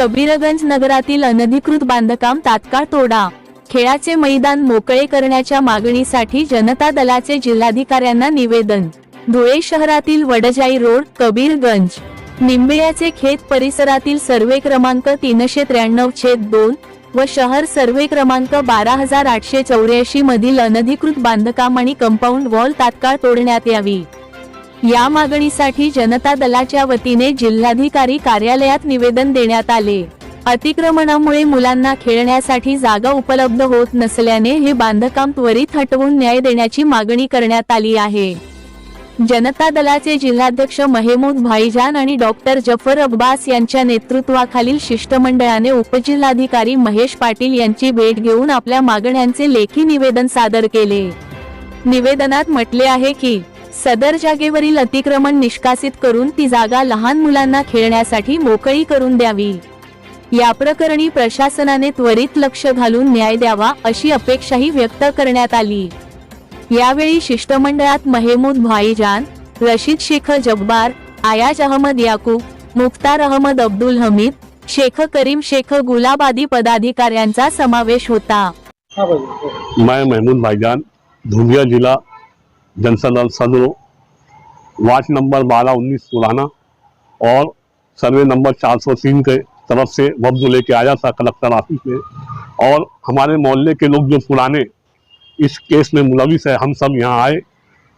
कबीरगंज नगरातील अनधिकृत बांधकाम तात्काळ तोडा. खेळाचे मैदान मोकळे करण्याच्या मागणीसाठी जनता दलाचे जिल्हाधिकाऱ्यांना निवेदन. धुळे शहरातील वडजाई रोड कबीरगंज. निंबिळ्याचे खेत परिसरातील सर्वे क्रमांक तीनशे त्र्याण्णव छेद दोन व शहर सर्वे क्रमांक बारा हजार आठशे चौऱ्याऐंशी मधील अनधिकृत बांधकाम आणि कंपाऊंड वॉल तात्काळ तोडण्यात यावी. या मागणीसाठी जनता दलाच्या वतीने जिल्हाधिकारी कार्यालयात निवेदन देण्यात आले. अतिक्रमणामुळे मुलांना खेळण्यासाठी जागा उपलब्ध होत नसल्याने हे बांधकाम त्वरित हटवून न्याय देण्याची मागणी करण्यात आली आहे. जनता दलाचे जिल्हाध्यक्ष महेमूद भाईजान आणि डॉक्टर जफर अब्बास यांच्या नेतृत्वाखालील शिष्टमंडळाने उपजिल्हाधिकारी महेश पाटील यांची भेट घेऊन आपल्या मागण्यांचे लेखी निवेदन सादर केले. निवेदनात म्हटले आहे की सदर जागेवरील अतिक्रमण निष्कासित करून ती जागा लहान मुलांना खेळण्यासाठी मोकळी करून द्यावी. या प्रकरणी प्रशासनाने त्वरित लक्ष घालून न्याय द्यावा अशी अपेक्षाही व्यक्त करण्यात आली. यावेळी शिष्टमंडळात महमूद भाईजान रशीद शेख जब्बार आयाज अहमद याकूब मुख्तार अहमद अब्दुल हमीद शेख करीम शेख गुलाब आदी पदाधिकाऱ्यांचा समावेश होता. मैं महमूद भाईजान धुलिया जिला जनता दल सदर, वार्ड नंबर बारह उन्नीस पुराना और सर्वे नंबर 403 के तरफ़ से वब्द लेके आया था कलेक्टर ऑफ़िस में और हमारे मोहल्ले के लोग जो पुराने इस केस में मुलविस है, हम सब यहाँ आए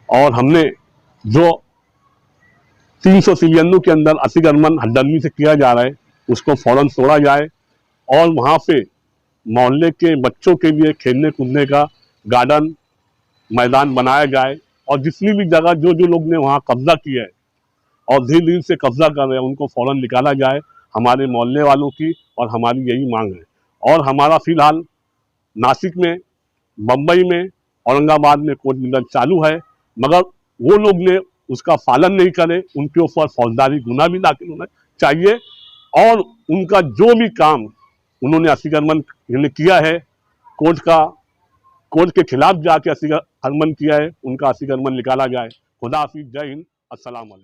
और हमने जो तीन सौ तिरानवे के अंदर अतिक्रमण हड्डनवी से किया जा रहा है, उसको फ़ौरन तोड़ा जाए और वहाँ पे मोहल्ले के बच्चों के लिए खेलने कूदने का गार्डन मैदान बनाया जाए और जितनी भी जगह जो जो लोग ने वहाँ कब्जा किया है, और धीरे धीरे से कब्जा कर रहे हैं, उनको फ़ौरन निकाला जाए हमारे मोहल्ले वालों की और हमारी यही मांग है। और हमारा फ़िलहाल नासिक में बम्बई में, औरंगाबाद में कोर्ट मिलन चालू है, मगर वो लोग ने उसका पालन नहीं करे, उनके ऊपर फौजदारी गुना भी दाखिल होना चाहिए, और उनका जो भी काम उन्होंने अतिक्रमण किया है, कोर्ट का कोर्ट के खिलाफ जाके अतिक्रमण किया है उनका अतिक्रमण निकाला जाए खुदा हाफिज जय हिंद असलम